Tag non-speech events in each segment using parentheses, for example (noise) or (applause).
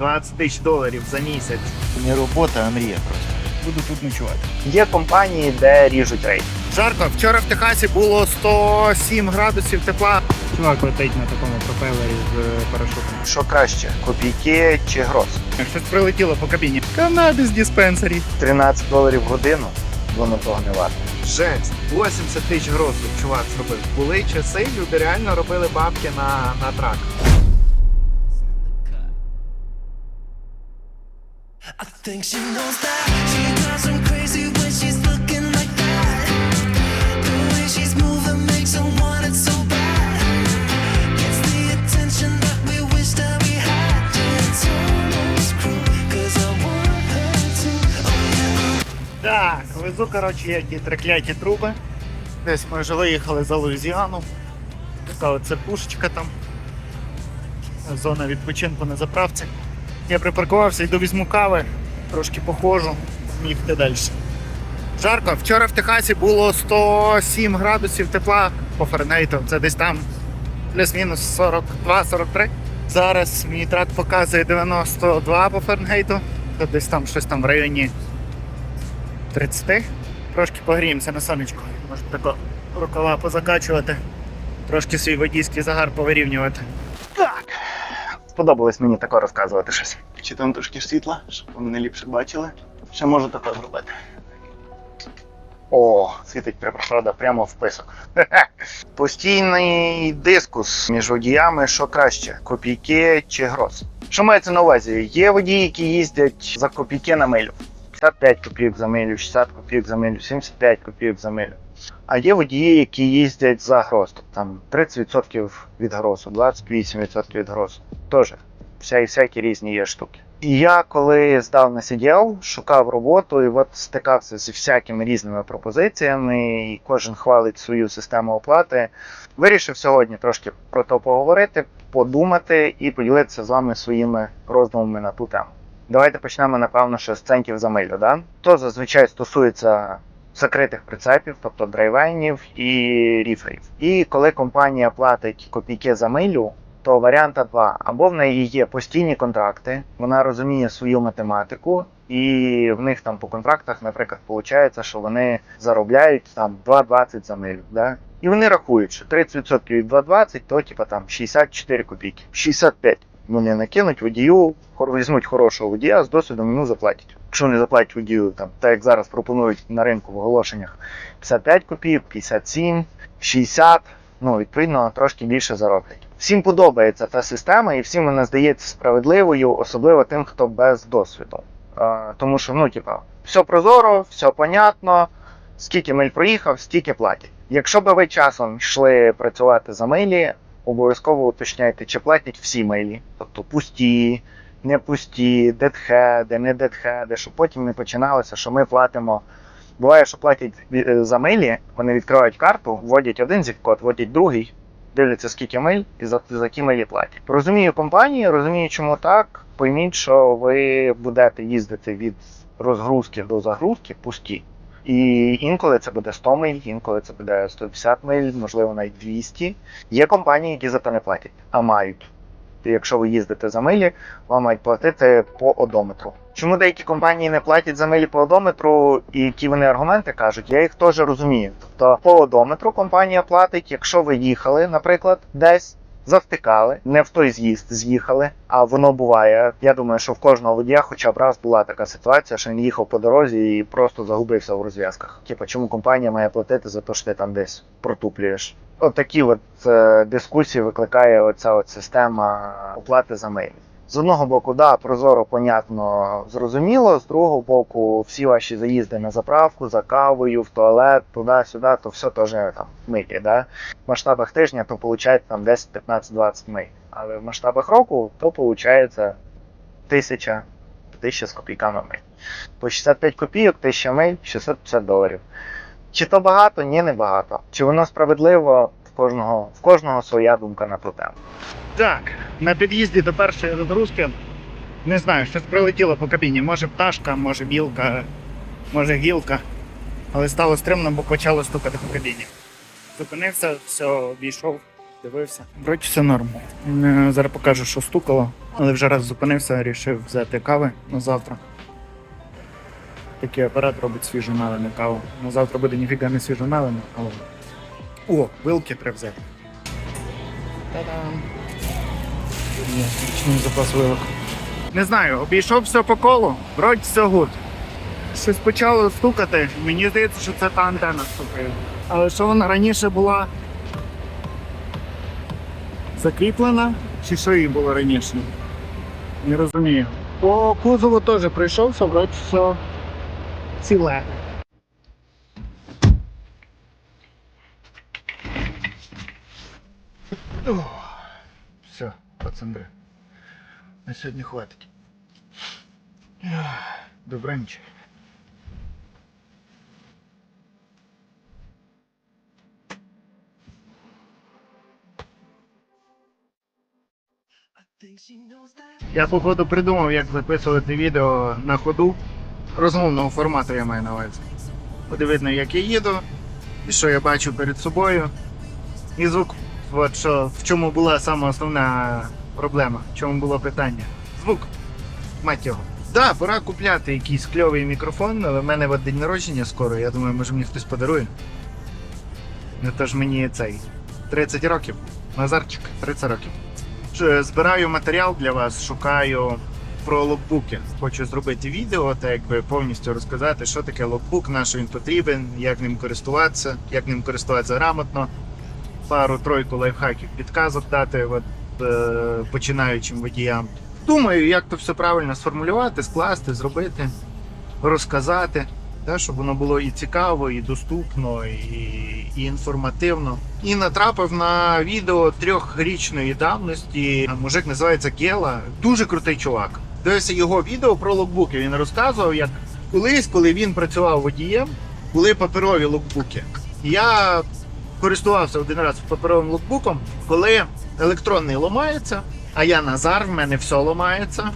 20 тисяч доларів за місяць. Не робота, а мрія просто. Буду тут ночувати. Є компанії, де ріжуть рейд. Жарко, вчора в Техасі було 107 градусів тепла. Чувак летить на такому пропелері з е, парашутом. Що краще, копійки чи гроз? Щось прилетіло по кабіні. Канади з диспенсері. 13 доларів в годину, воно того не варто. Жесть, 80 тисяч гросів чувак зробив. Були часи, люди реально робили бабки на, на трак. Так, везу, коротше, які трекляті труби. Десь ми вже виїхали за Луїзіану. Така от церкушечка там. Зона відпочинку на заправці. Я припаркувався, йду візьму кави, трошки походжу, їхати далі. Жарко, вчора в Техасі було 107 градусів тепла по Фаренгейту. Це десь там плюс-мінус 42-43. Зараз мій трак показує 92 по Фаренгейту. Це десь там щось там в районі 30. Трошки погріємося на сонечку. Може тако рукава позакачувати, трошки свій водійський загар повирівнювати. Так. Сподобалось мені тако розказувати щось. Чи там трошки світла, щоб мене ліпше бачили? Ще можу таке зробити. О, світить правда, прямо в писок. (laughs) Постійний дискус між водіями, що краще, копійки чи гроз. Що мається на увазі? Є водії, які їздять за копійки на милю. 55 копійок за милю, 60 копійок за милю, 75 копійок за милю. А є водії, які їздять за гроз. Тобто там 30% від грозу, 28% від грозу. Теж вся, всякі різні є штуки. І я коли здав на CDL, шукав роботу і от стикався зі всякими різними пропозиціями, і кожен хвалить свою систему оплати. Вирішив сьогодні трошки про то поговорити, подумати і поділитися з вами своїми роздумами на ту тему. Давайте почнемо, напевно, що з центів за милю. Да? То зазвичай стосується закритих прицепів, тобто драйвенів і ріферів. І коли компанія платить копійки за милю, то варіанта два. Або в неї є постійні контракти, вона розуміє свою математику, і в них там по контрактах, наприклад, виходить, що вони заробляють там 2,20 за милю. Да? І вони рахують, що 30% від 2,20, то типа там 64 копійки. 65 вони накинуть водію, візьмуть хорошого водія з досвідом йому заплатять. Якщо не заплатять водію, там, так як зараз пропонують на ринку в оголошеннях 55 копійок, 57, 60, ну, відповідно, трошки більше зароблять. Всім подобається та система, і всім вона здається справедливою, особливо тим, хто без досвіду. А, тому що, ну, типа, все прозоро, все понятно, скільки миль проїхав, стільки платять. Якщо би ви часом йшли працювати за милі, обов'язково уточняйте, чи платять всі милі, тобто пусті, не пусті, дедхеди, не дедхеди, щоб потім не починалося, що ми платимо. Буває, що платять е, за милі, вони відкривають карту, вводять один зіп-код, вводять другий, дивляться, скільки миль і за, за ті милі платять. Розумію компанії, розумію, чому так. Пойміть, що ви будете їздити від розгрузки до загрузки пусті. І інколи це буде 100 миль, інколи це буде 150 миль, можливо, навіть 200. Є компанії, які за це не платять, а мають. Якщо ви їздите за милі, вам мають платити по одометру. Чому деякі компанії не платять за милі по одометру, і які вони аргументи кажуть, я їх теж розумію. Тобто по одометру компанія платить, якщо ви їхали, наприклад, десь. Завтикали, не в той з'їзд з'їхали, а воно буває. Я думаю, що в кожного водія хоча б раз була така ситуація, що він їхав по дорозі і просто загубився в розв'язках. Типа, чому компанія має платити за те, що ти там десь протуплюєш? От такі от е, дискусії викликає оця от система оплати за милі. З одного боку, да, прозоро, понятно, зрозуміло. З другого боку, всі ваші заїзди на заправку, за кавою, в туалет, туди-сюди, то все теж там милі. Да? В масштабах тижня то виходить там 10, 15, 20 миль. Але в масштабах року то виходить тисяча, тисяча з копійками миль. По 65 копійок, 1000 миль, 650 доларів. Чи то багато? Ні, не багато. Чи воно справедливо? В кожного, в кожного своя думка на ту тему. Так, на під'їзді до першої розгрузки не знаю, щось прилетіло по кабіні. Може пташка, може білка, може гілка. Але стало стримно, бо почало стукати по кабіні. Зупинився, все, обійшов. Дивився. Вроді все норм. Зараз покажу, що стукало, але вже раз зупинився, вирішив взяти кави на завтра. Такий апарат робить свіжу мелену каву. На завтра буде ніфіга не свіжу мелену, але. О, вилки треба взяти. Та-дам! Річний запас вилок. Не знаю, обійшов все по колу, вроді все гуд. Щось почало стукати, мені здається, що це та антенна стукає. Але що вона раніше була закріплена, чи що її було раніше? Не розумію. По кузову теж пройшовся, вроді все ціле. Все, пацани. На сьогодні хватить. Добраніч. Я походу придумав, як записувати відео на ходу. Розмовного формату я маю на увазі. Буде видно, як я їду, і що я бачу перед собою. І звук, от що, в чому була саме основна проблема, в чому було питання. Звук. Мать його. Так, да, пора купляти якийсь кльовий мікрофон, але в мене от день народження скоро, я думаю, може мені хтось подарує. Ну то ж мені цей 30 років. Назарчик, 30 років. Збираю матеріал для вас, шукаю про локбуки. Хочу зробити відео, та якби повністю розказати, що таке локбук, на що він потрібен, як ним користуватися, як ним користуватися грамотно. Пару-тройку лайфхаків, підказок дати от, е, починаючим водіям. Думаю, як то все правильно сформулювати, скласти, зробити, розказати, та, щоб воно було і цікаво, і доступно, і, і інформативно. І натрапив на відео трьохрічної давності. Мужик називається Гела. Дуже крутий чувак. Дивився його відео про локбуки. Він розказував, як колись, коли він працював водієм, були паперові локбуки. Я користувався один раз паперовим локбуком, коли електронний ламається, а я Назар, в мене все ламається.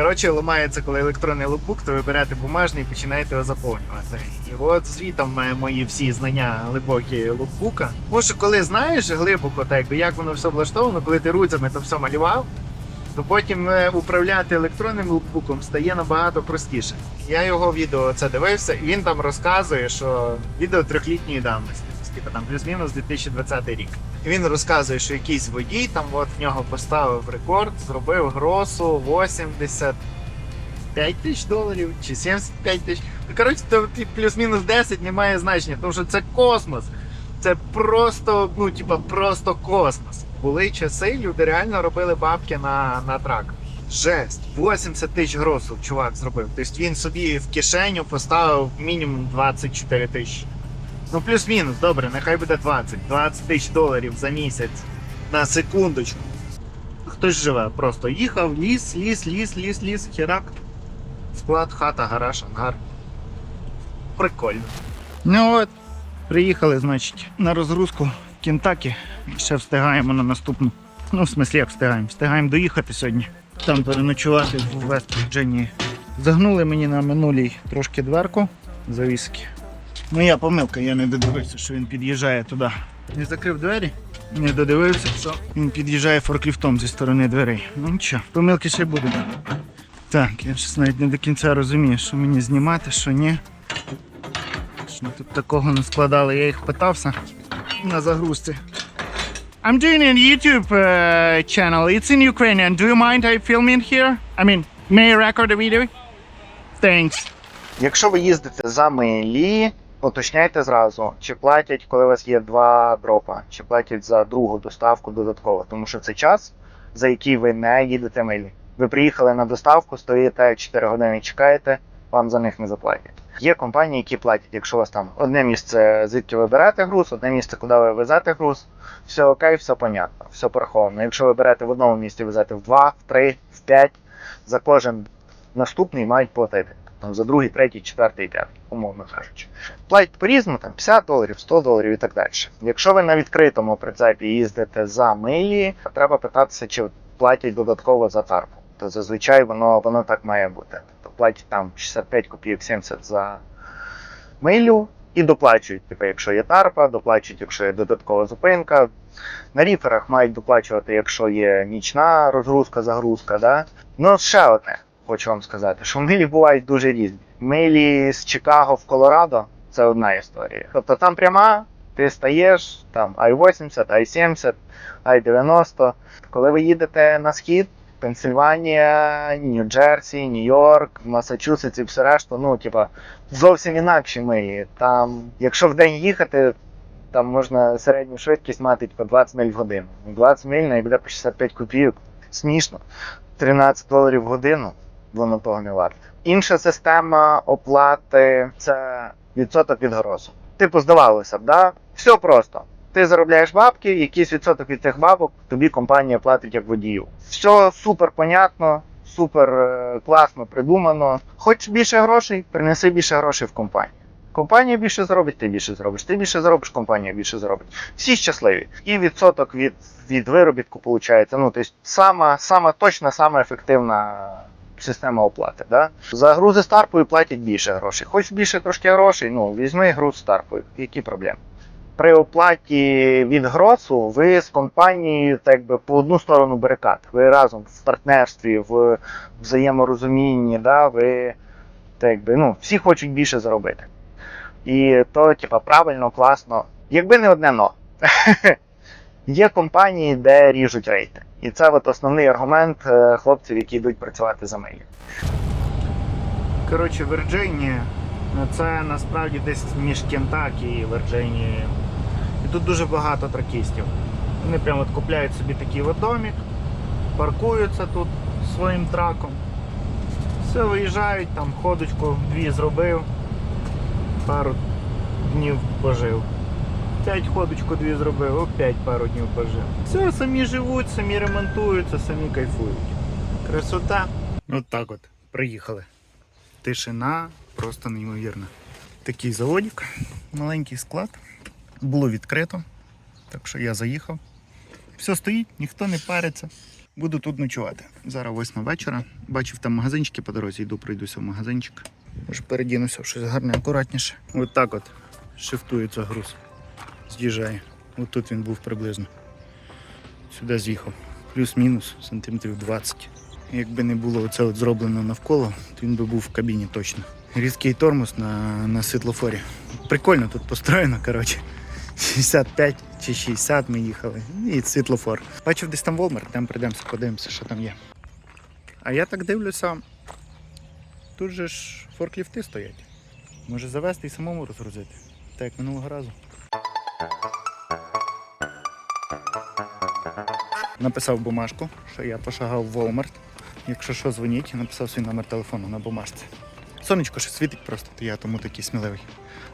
Коротше, ламається, коли електронний локбук, то ви бумажний і починаєте його заповнювати. І от звітом е, мої всі знання глибокі локбука. Тому що коли знаєш глибоко, так як воно все влаштовано, коли ти руцями то все малював, то потім е, управляти електронним локбуком стає набагато простіше. Я його відео це дивився, і він там розказує, що відео трьохлітньої давності, типу там плюс-мінус 2020 рік. Він розказує, що якийсь водій там от в нього поставив рекорд, зробив гросу 85 тисяч доларів чи 75 тисяч. Ну, Коротше, то плюс-мінус 10 не має значення, тому що це космос. Це просто, ну, типа, просто космос. Були часи, люди реально робили бабки на, на траках. Жесть, 80 тисяч гросу чувак зробив. Тобто він собі в кишеню поставив мінімум 24 тисячі. Ну, плюс-мінус, добре, нехай буде 20. 20 тисяч доларів за місяць на секундочку. Хтось живе, просто їхав, ліс, ліс, ліс, ліс, ліс, херак. Склад, хата, гараж, ангар. Прикольно. Ну от, приїхали, значить, на розгрузку в Кентакі. Ще встигаємо на наступну. Ну, в смислі, як встигаємо? Встигаємо доїхати сьогодні. Там переночувати в Вест Вірджинії. Загнули мені на минулій трошки дверку завіски. Моя помилка, я не додивився, що він під'їжджає туди. Не закрив двері, не додивився, що він під'їжджає форкліфтом зі сторони дверей. Ну нічого, помилки ще будуть. Так, я щось навіть не до кінця розумію, що мені знімати, що ні. Що ми тут такого не складали, я їх питався на загрузці. I'm doing a YouTube uh, channel. It's in Ukrainian. Do you mind I film in here? I mean, may I record a video? Thanks. Якщо ви їздите за милі, уточняйте зразу, чи платять, коли у вас є два дропа, чи платять за другу доставку додатково, тому що це час, за який ви не їдете милі. Ви приїхали на доставку, стоїте 4 години чекаєте, вам за них не заплатять. Є компанії, які платять, якщо у вас там одне місце, звідки ви берете груз, одне місце, куди ви везете груз, все окей, все понятно, все пораховано. Якщо ви берете в одному місці, везете в 2, в 3, в 5, за кожен наступний мають платити. Там за другий, третій, четвертий, п'ятий, умовно кажучи. Платять по-різному, там 50 доларів, 100 доларів і так далі. Якщо ви на відкритому прицепі їздите за милі, треба питатися, чи платять додатково за тарпу. То зазвичай воно, воно так має бути. Тобто платять там 65 копійок 70 за милю, І доплачують, типу, якщо є тарпа, доплачують, якщо є додаткова зупинка. На ріферах мають доплачувати, якщо є нічна розгрузка, загрузка. Да? Ну, ще одне, хочу вам сказати, що милі бувають дуже різні. Милі з Чикаго в Колорадо це одна історія. Тобто там пряма, ти стаєш, там I-80, I-70, I-90. Коли ви їдете на схід, Пенсильванія, Нью-Джерсі, Нью-Йорк, Масачусетс і все решта, ну, типа, зовсім інакші милі. Там, якщо в день їхати, там можна середню швидкість мати по 20 миль в годину. 20 миль і буде по 65 копійок. Смішно. 13 доларів в годину, воно того не. Інша система оплати це відсоток від гросу. Типу, здавалося б, да? все просто. Ти заробляєш бабки, якийсь відсоток від цих бабок тобі компанія платить як водію. Все супер понятно, супер е, класно придумано. Хочеш більше грошей, принеси більше грошей в компанію. Компанія більше зробить, ти більше зробиш. Ти більше зробиш, компанія більше зробить. Всі щасливі. І відсоток від, від виробітку виходить. Ну, тобто, сама, сама точна, сама ефективна система оплати. Да? За грузи з тарпою платять більше грошей. Хоч більше трошки грошей, ну візьми груз з тарпою. Які проблеми? При оплаті від гросу ви з компанією так би, по одну сторону барикад. Ви разом в партнерстві, в взаєморозумінні, да? ви так би, ну, всі хочуть більше заробити. І то, типа, правильно, класно. Якби не одне но. (laughs) Є компанії, де ріжуть рейти. І це от основний аргумент е, хлопців, які йдуть працювати за милі. Коротше, Вірджинія це насправді десь між Кентакі і Вірджинією. І тут дуже багато тракістів. Вони прямо от купляють собі такий от домик, паркуються тут своїм траком. Все, виїжджають, там ходочку дві зробив, пару днів пожив. П'ять ходочку дві зробив, опять пару днів пожив. Все, самі живуть, самі ремонтуються, самі кайфують. Красота. От так от, приїхали. Тишина просто неймовірна. Такий заводик, маленький склад. Було відкрито. Так що я заїхав. Все стоїть, ніхто не париться. Буду тут ночувати. Зараз 8 вечора. Бачив там магазинчики по дорозі, йду пройдуся в магазинчик. Може передінуся в щось гарне, акуратніше. От так от шифтується груз. З'їжджає. От тут він був приблизно. Сюди з'їхав. Плюс-мінус сантиметрів 20. Якби не було оце от зроблено навколо, то він би був в кабіні точно. Різкий тормоз на, на світлофорі. Прикольно тут построєно, коротше. 65 чи 60 ми їхали. І світлофор. Бачив десь там Волмар, там прийдемося, подивимося, що там є. А я так дивлюся, тут же ж форкліфти стоять. Може завести і самому розгрузити. Так як минулого разу. Написав бумажку, що я пошагав в Walmart. Якщо що, дзвоніть, написав свій номер телефону на бумажці. Сонечко ще світить просто, то я тому такий сміливий.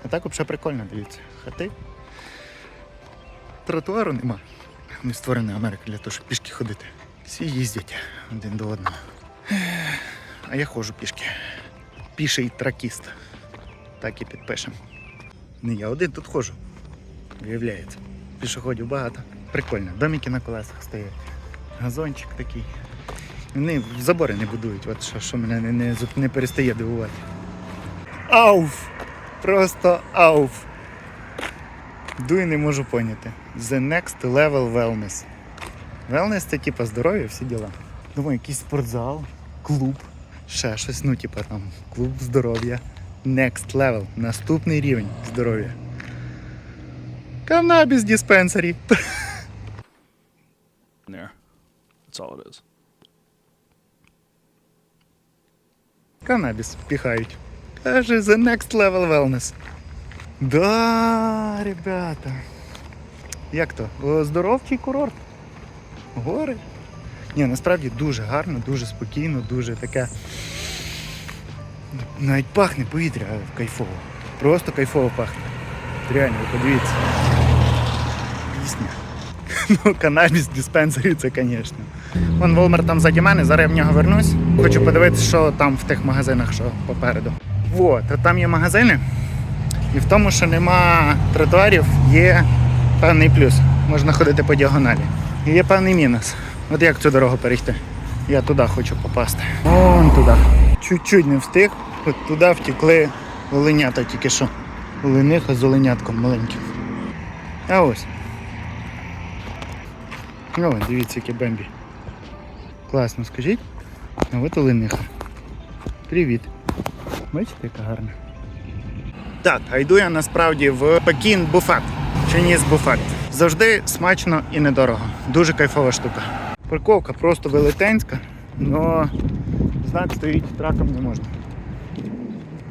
А так взагалі прикольно, дивіться. Хати. Тротуару нема. Не створена Америка для того, щоб пішки ходити. Всі їздять один до одного. А я ходжу пішки. Піший тракіст. Так і підпишемо. Не я один тут ходжу. Виявляється. Пішоходів багато. Прикольно. Домики на колесах стоять. Газончик такий. Вони забори не будують, от що, що мене не, не, не перестає дивувати. Ауф! Просто ауф! Йду і не можу поняти. The next level wellness. Wellness це типа здоров'я, всі діла. Думаю, якийсь спортзал, клуб, ще щось, ну, типа там, клуб здоров'я. Next level. Наступний рівень здоров'я. Канабіс диспенсарі. there. That's all it is. Канабіс піхають. Каже, the next level wellness. Да, ребята. Як то? Оздоровчий курорт. Гори. Ні, насправді дуже гарно, дуже спокійно, дуже таке. Навіть пахне повітря кайфово. Просто кайфово пахне. Реально, подивіться. Пісня. (laughs) Ну, канабіс диспенсері це, звісно. Вон Волмар там заді мене, зараз я в нього вернусь. Хочу подивитися, що там в тих магазинах, що попереду. Вот, а там є магазини, і в тому, що нема тротуарів, є певний плюс. Можна ходити по діагоналі. І є певний мінус. От як цю дорогу перейти? Я туди хочу попасти. Вон туди. Чуть-чуть не встиг. От туди втекли оленята тільки що. Олениха з оленятком маленьким. А ось. О, дивіться, яке бембі. Класно, скажіть. А от олениха. Привіт. Бачите, яка гарна. Так, а йду я насправді в Пекін буфет. Чиніс буфет. Завжди смачно і недорого. Дуже кайфова штука. Парковка просто велетенська, але знак стоїть траком не можна.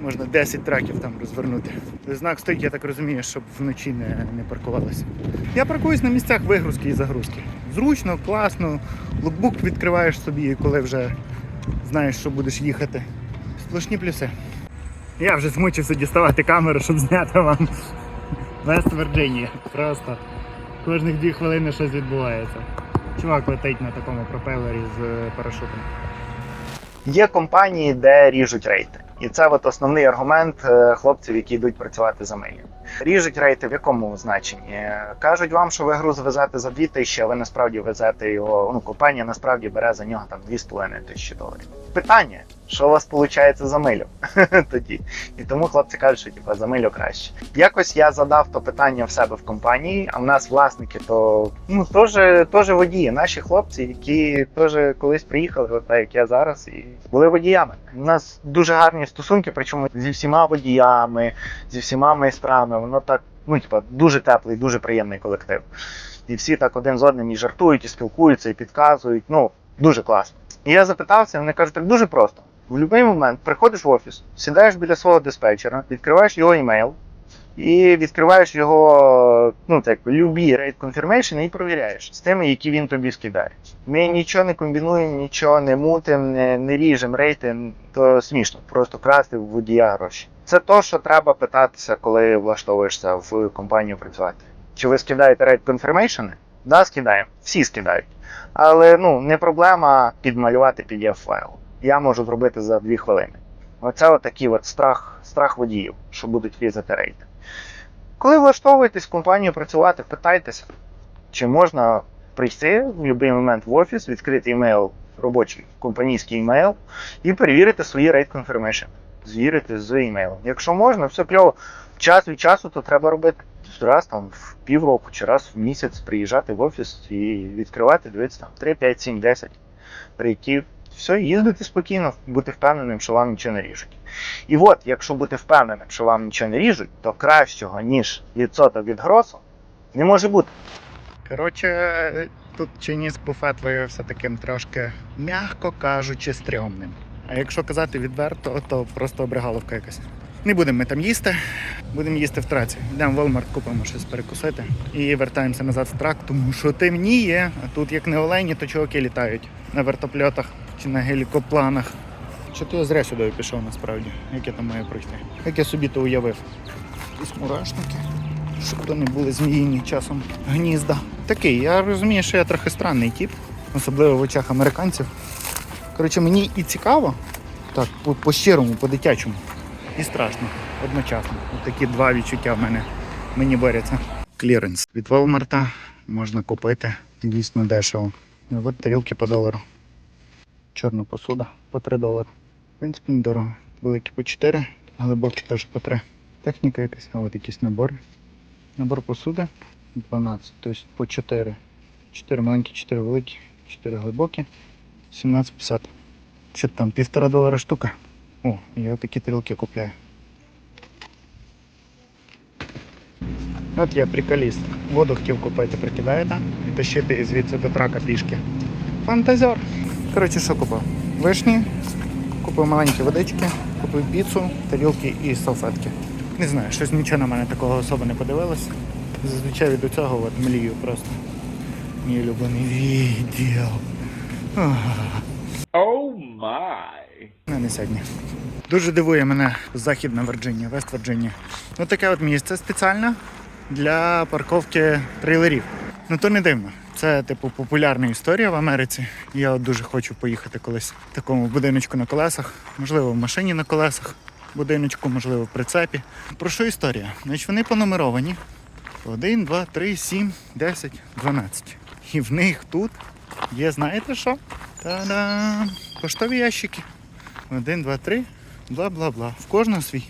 Можна 10 траків там розвернути. Знак стоїть, я так розумію, щоб вночі не, не паркувалися. Я паркуюсь на місцях вигрузки і загрузки. Зручно, класно. Лукбук відкриваєш собі, коли вже знаєш, що будеш їхати. Сплошні плюси. Я вже змучився діставати камеру, щоб зняти вам Вест Вірджинія. Просто кожних дві хвилини щось відбувається. Чувак летить на такому пропелері з парашутом. Є компанії, де ріжуть рейти. І це от основний аргумент е, хлопців, які йдуть працювати за милі. Ріжуть рейти в якому значенні? Е, Кажуть вам, що ви груз везете за 2 тисячі, а ви насправді везете його. Ну, компанія насправді бере за нього там 2,5 тисячі доларів. Питання, що у вас виходить за милю (laughs) тоді? І тому хлопці кажуть, що типу, за милю краще. Якось я задав то питання в себе в компанії, а в нас власники то ну теж, водії, наші хлопці, які теж колись приїхали, так як я зараз, і були водіями. У нас дуже гарні стосунки, причому зі всіма водіями, зі всіма майстрами. Воно так, ну типа, дуже теплий, дуже приємний колектив. І всі так один з одним і жартують, і спілкуються, і підказують. Ну, дуже класно. І я запитався, вони кажуть, так дуже просто. В будь-який момент приходиш в офіс, сідаєш біля свого диспетчера, відкриваєш його імейл і відкриваєш його, ну так, любі rate confirmation і провіряєш з тими, які він тобі скидає. Ми нічого не комбінуємо, нічого не мутимо, не, не ріжемо рейти, то смішно, просто красти в водія гроші. Це то, що треба питатися, коли влаштовуєшся в компанію працювати. Чи ви скидаєте rate confirmation? Да, скидаємо. Всі скидають. Але ну, не проблема підмалювати pdf файл. Я можу зробити за 2 хвилини. Оце отакий от страх, страх водіїв, що будуть різати рейти. Коли влаштовуєтесь в компанію працювати, питайтеся, чи можна прийти в будь-який момент в офіс, відкрити імейл, робочий компанійський імейл, і перевірити свої rate confirmation. Звірити з імейлом. Якщо можна, все кльово. Час від часу то треба робити. Раз там в півроку чи раз в місяць приїжджати в офіс і відкривати, дивитися там 3, 5, 7, 10 рейків. Все, їздити спокійно, бути впевненим, що вам нічого не ріжуть. І от, якщо бути впевненим, що вам нічого не ріжуть, то кращого, ніж відсоток від гросу, не може бути. Коротше, тут чиніс буфет виявився таким трошки, м'яко кажучи, стрьомним. А якщо казати відверто, то просто обригаловка якась. Не будемо ми там їсти, будемо їсти в траці. Йдемо в Walmart, купимо щось перекусити і вертаємося назад в трак, тому що темніє, а тут як не олені, то чуваки літають на вертольотах чи на гелікопланах. Що то я зря сюди пішов насправді, як я там маю пройти. Як я собі то уявив. Якісь мурашники щоб то не були зміїні часом гнізда. Такий, я розумію, що я трохи странний тип, особливо в очах американців. Коротше, мені і цікаво, так, по-щирому, по-дитячому. І страшно одночасно. От такі два відчуття в мене мені борються. Кліренс. Від Walmart можна купити дійсно дешево. От тарілки по долару. Чорна посуда по 3 долари. В принципі, недорого. Великі по 4, глибокі теж по 3. Техніка якась, а от якісь набори. Набор посуди 12, тобто по 4. 4 маленькі, 4 великі, 4 глибокі, 17,50. Що там, півтора долара штука? О, я такі тарілки купляю. От я приколіст. Воду хотів купити, прикидаєте? І тащити звідси до трака пішки. Фантазер. Коротше, що купив? Вишні, купив маленькі водички, купив піцу, тарілки і салфетки. Не знаю, щось нічого на мене такого особо не подивилось. Зазвичай від цього от млію просто. Мій улюблений відео. Oh my. Не, сьогодні. Дуже дивує мене Західна Вірджинія, Вест Вірджинія. Ось таке от місце спеціальне для парковки трейлерів. Ну то не дивно. Це, типу, популярна історія в Америці. Я от дуже хочу поїхати колись в такому будиночку на колесах, можливо, в машині на колесах, будиночку, можливо, в прицепі. Про що історія? Значить, вони понумеровані. 1, 2, 3, 7, 10, 12. І в них тут є, знаєте що? Та-дам! Поштові ящики. Один, два, три, бла-бла-бла. В кожного свій.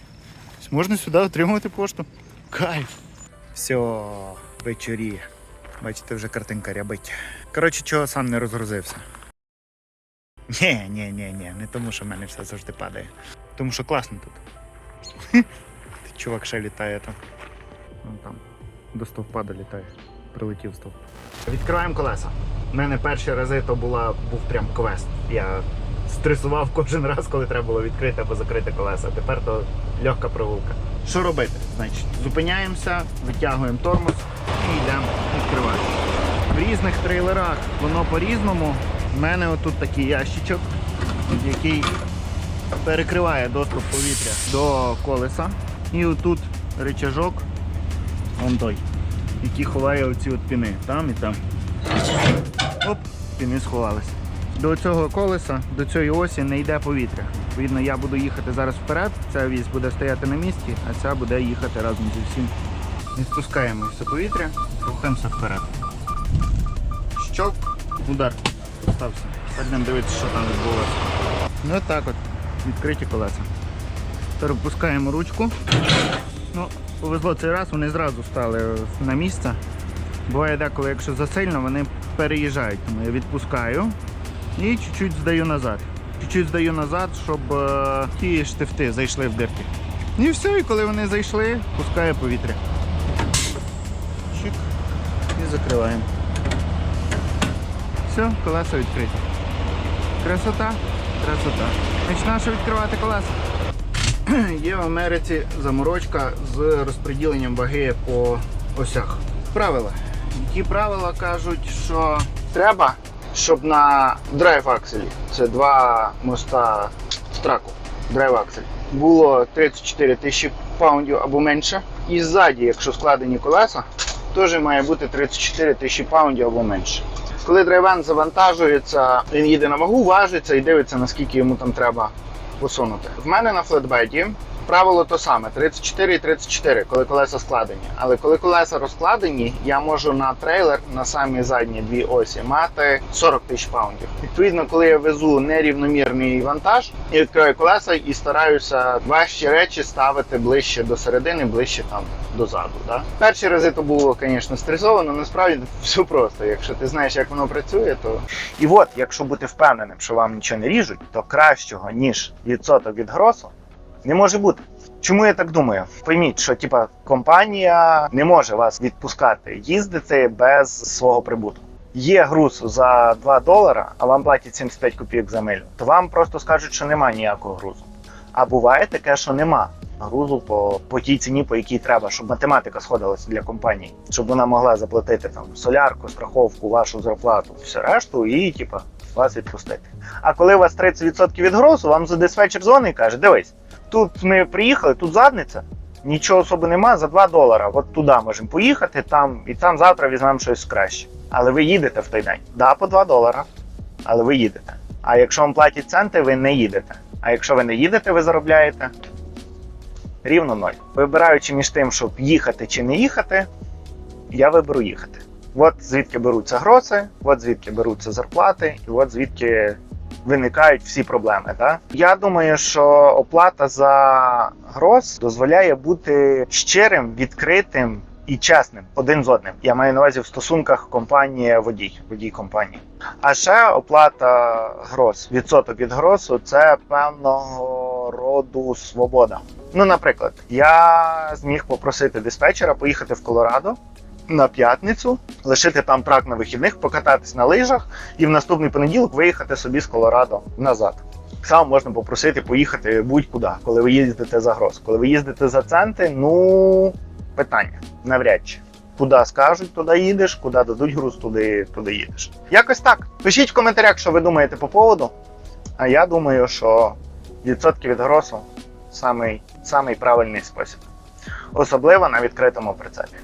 Можна сюди отримувати пошту. Кайф. Все, вечоріє. Бачите, вже картинка рябить. Коротше, чого сам не розгрузився. Ні, ні, ні, ні, не тому, що в мене все завжди падає. Тому що класно тут. (laughs) Чувак ще літає там. Вон там. До стовпада літає. Прилетів стовп. Відкриваємо колеса. У мене перші рази то була, був прям квест. Я стресував кожен раз, коли треба було відкрити або закрити колеса. Тепер то легка прогулка. Що робити? Значить, зупиняємося, витягуємо тормоз і йдемо відкривати. В різних трейлерах воно по-різному. У мене отут такий ящичок, який перекриває доступ повітря до колеса. І отут рычажок, он той, який ховає оці от піни. Там і там. Оп, піни сховались. До цього колеса, до цієї осі не йде повітря. Відповідно, я буду їхати зараз вперед, ця вісь буде стояти на місці, а ця буде їхати разом зі всім. Відпускаємо все повітря, рухаємося вперед. Щок, удар. Стався. Пойдемо дивитися, що там відбулося. Ну так от, відкриті колеса. Тепер опускаємо ручку. Ну, повезло цей раз, вони зразу стали на місце. Буває деколи, якщо засильно, вони переїжджають. Тому я відпускаю і чуть-чуть здаю назад. Чуть-чуть здаю назад, щоб е, ті штифти зайшли в дирки. І все, і коли вони зайшли, пускаю повітря. Чик. І закриваємо. Все, колеса відкриті. Красота, красота. Значить, нащо відкривати колеса? (clears throat) Є в Америці заморочка з розподіленням ваги по осях. Правила. Які правила кажуть, що треба, щоб на драйв акселі, це два моста в траку, драйв аксель, було 34 тисячі паундів або менше. І ззаді, якщо складені колеса, теж має бути 34 тисячі паундів або менше. Коли драйвен завантажується, він їде на вагу, важиться і дивиться, наскільки йому там треба посунути. В мене на флетбеді правило то саме: 34 і 34, коли колеса складені. Але коли колеса розкладені, я можу на трейлер на самі задні дві осі мати 40 тисяч паундів. Відповідно, коли я везу нерівномірний вантаж, я відкриваю колеса і стараюся важчі речі ставити ближче до середини, ближче там дозаду. Да? Перші рази то було, звісно, стресовано. Насправді (laughs) все просто. Якщо ти знаєш, як воно працює, то і от, якщо бути впевненим, що вам нічого не ріжуть, то кращого ніж відсоток від гросу не може бути. Чому я так думаю? Пойміть, що типа компанія не може вас відпускати їздити без свого прибутку. Є груз за 2 долара, а вам платять 75 копійок за милю, то вам просто скажуть, що немає ніякого грузу. А буває таке, що нема грузу по, по тій ціні, по якій треба, щоб математика сходилася для компанії, щоб вона могла заплатити там солярку, страховку, вашу зарплату, все решту, і типа вас відпустити. А коли у вас 30% від грузу, вам за диспетчер дзвонить і каже: дивись, тут ми приїхали, тут задниця. Нічого особи нема за 2 долара. От туди можемо поїхати, там і там завтра візьмемо щось краще. Але ви їдете в той день. Да, по 2 долара. Але ви їдете. А якщо вам платять центи, ви не їдете. А якщо ви не їдете, ви заробляєте рівно ноль. Вибираючи між тим, щоб їхати чи не їхати, я виберу їхати. От звідки беруться гроси, от звідки беруться зарплати, і от звідки виникають всі проблеми. Так? Я думаю, що оплата за гроз дозволяє бути щирим, відкритим і чесним один з одним. Я маю на увазі в стосунках компанія водій, водій компанії. А ще оплата гроз, відсоток від гросу це певного роду свобода. Ну, наприклад, я зміг попросити диспетчера поїхати в Колорадо на п'ятницю, лишити там трак на вихідних, покататись на лижах і в наступний понеділок виїхати собі з Колорадо назад. Само можна попросити поїхати будь-куди, коли ви їздите за гроз. Коли ви їздите за центи, ну питання навряд чи. Куди скажуть, туди їдеш, куди дадуть груз, туди, туди їдеш. Якось так. Пишіть в коментарях, що ви думаєте по поводу. А я думаю, що відсотки від гросу самий, самий правильний спосіб. Особливо на відкритому прицепі.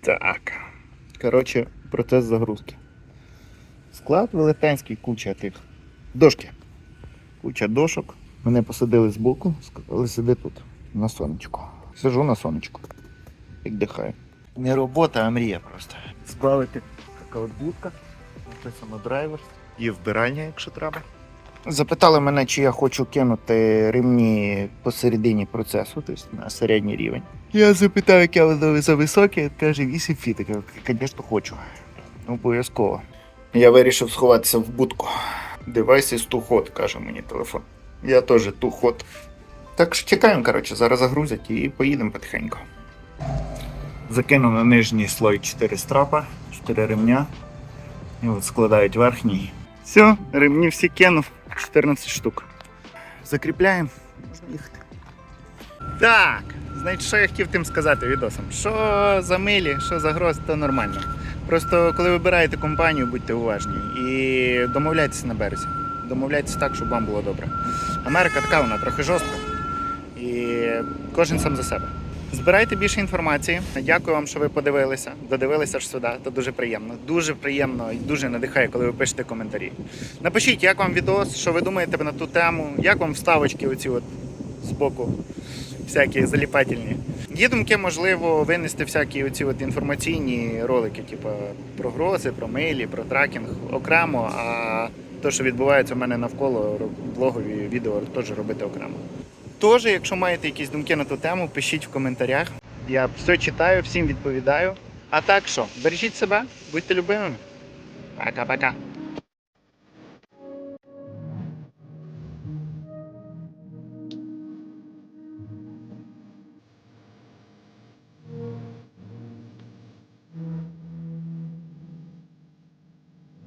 Так. Коротше, процес загрузки. Склад велетенський, куча тих. Дошки. Куча дошок. Мене посадили збоку, сказали, сиди тут, на сонечку. Сижу на сонечку. Віддихаю. Не робота, а мрія просто. Збавити така от будка, написано драйвер. І вбиральня, якщо треба. Запитали мене, чи я хочу кинути ремні посередині процесу, тобто на середній рівень. Я запитав, яке воно за високе, каже 8 фіт. Я звісно, хочу. Обов'язково. Я вирішив сховатися в будку. Девайс із тухот, каже мені телефон. Я теж тухот. Так що чекаємо, коротше, зараз загрузять і поїдемо потихеньку. Закинув на нижній слой 4 страпа, 4 ремня. І от складають верхній. Все, ремні всі кинув. 14 штук. Закріпляємо, можна їхати. Так, значить, що я хотів тим сказати відосом. Що за милі, що за гроз, то нормально. Просто коли вибираєте компанію, будьте уважні і домовляйтеся на березі. Домовляйтеся так, щоб вам було добре. Америка така, вона трохи жорстка. І кожен сам за себе. Збирайте більше інформації. Дякую вам, що ви подивилися. Додивилися аж сюди. Це дуже приємно. Дуже приємно і дуже надихає, коли ви пишете коментарі. Напишіть, як вам відос, що ви думаєте на ту тему, як вам вставочки оці от збоку, всякі заліпательні. Є думки, можливо, винести всякі оці от інформаційні ролики, типу про грози, про милі, про тракінг окремо, а те, що відбувається у мене навколо блогові відео, теж робити окремо. Тож, якщо маєте якісь думки на ту тему, пишіть в коментарях. Я все читаю, всім відповідаю. А так що, бережіть себе, будьте любимими. Пока-пока.